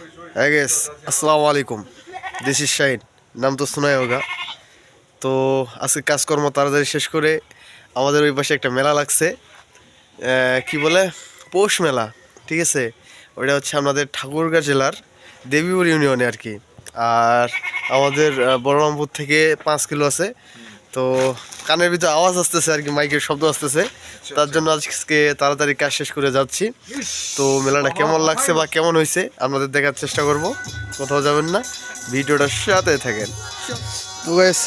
হ্যাঁ গেস আসসালামু আলাইকুম দিস শাহিন নাম তো শোনাই হোগা তো আজকে কাজকর্ম তাড়াতাড়ি শেষ করে আমাদের ওই পাশে একটা মেলা লাগছে। কি বলে? পৌষ মেলা ঠিক আছে? ওটা হচ্ছে আমাদের ঠাকুরগাঁ জেলার দেবীপুর ইউনিয়নে আর কি। আর আমাদের আহ, বলরামপুর থেকে পাঁচ কিলো আছে। তো কানের ভিতরে আওয়াজ আসতেছে আর কি মাইকের শব্দ আসতেছে। তার জন্য আজকে তাড়াতাড়ি কাজ শেষ করে যাচ্ছি। তো মেলাটা কেমন লাগছে বা কেমন হয়েছে আপনাদের দেখার চেষ্টা করব। কোথাও যাবেন না ভিডিওটার সাথে থাকেন। তো গাইস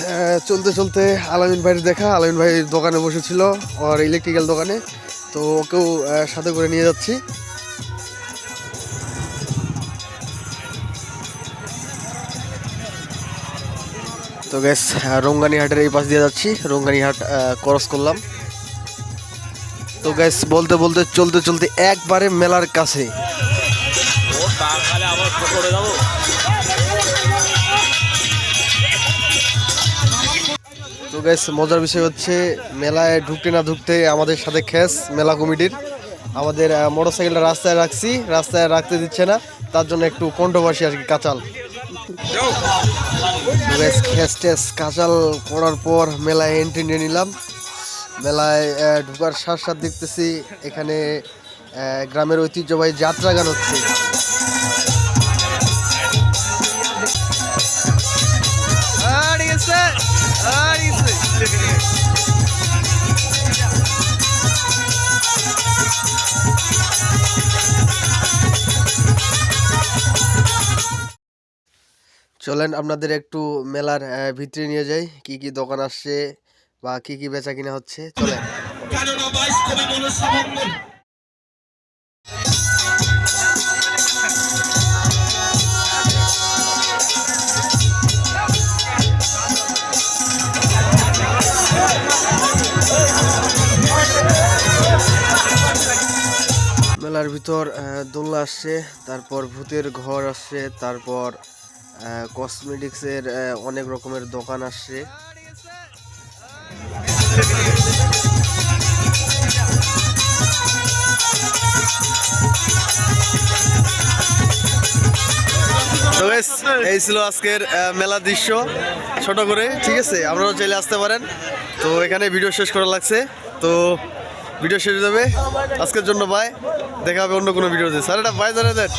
চলতে চলতে আলামিন ভাইয়ের দেখা। আলামিন ভাই দোকানে বসেছিল ওর ইলেকট্রিক্যাল দোকানে। তো ওকেও সাথে করে নিয়ে যাচ্ছি। তো গ্যাস রঙ্গানি হাটের এই পাশ দিয়ে যাচ্ছি। রঙ্গানি হাট ক্রস করলাম। তো গ্যাস বলতে বলতে, চলতে চলতে একবারে মেলার কাছে। তো গ্যাস মজার বিষয় হচ্ছে, মেলায় ঢুকতে না ঢুকতে আমাদের সাথে খ্যাস মেলা কমিটির। আমাদের মোটর সাইকেলটা রাস্তায় রাখছি, রাস্তায় রাখতে দিচ্ছে না, তার জন্য একটু কণ্ঠবাসী আর কি, কাঁচাল। খ্যাস কাঁচাল করার পর মেলায় এন্ট্রি নিয়ে নিলাম। মেলায় ঢুকার সাথ সাথ দেখতেছি, এখানে গ্রামের ঐতিহ্যবাহী যাত্রা গান হচ্ছে। চলেন আপনাদের একটু মেলার ভিতরে নিয়ে যাই। কি কি দোকান আসছে বা কি কি বেচা কিনা হচ্ছে চলেন। মেলার ভিতর দোলনা আসছে তারপর ভূতের ঘর আসছে তারপর কসমেটিক্সের অনেক রকমের দোকান আসছে। এই ছিল আজকের মেলার দৃশ্য, ছোট করে, ঠিক আছে? আপনারাও চাইলে আসতে পারেন। তো এখানে ভিডিও শেষ করা লাগছে। তো ভিডিও শেষ হয়ে যাবে। আজকের জন্য বাই দেখা হবে অন্য কোনো ভিডিওতে স্যার, এটা বাই জানাই দেন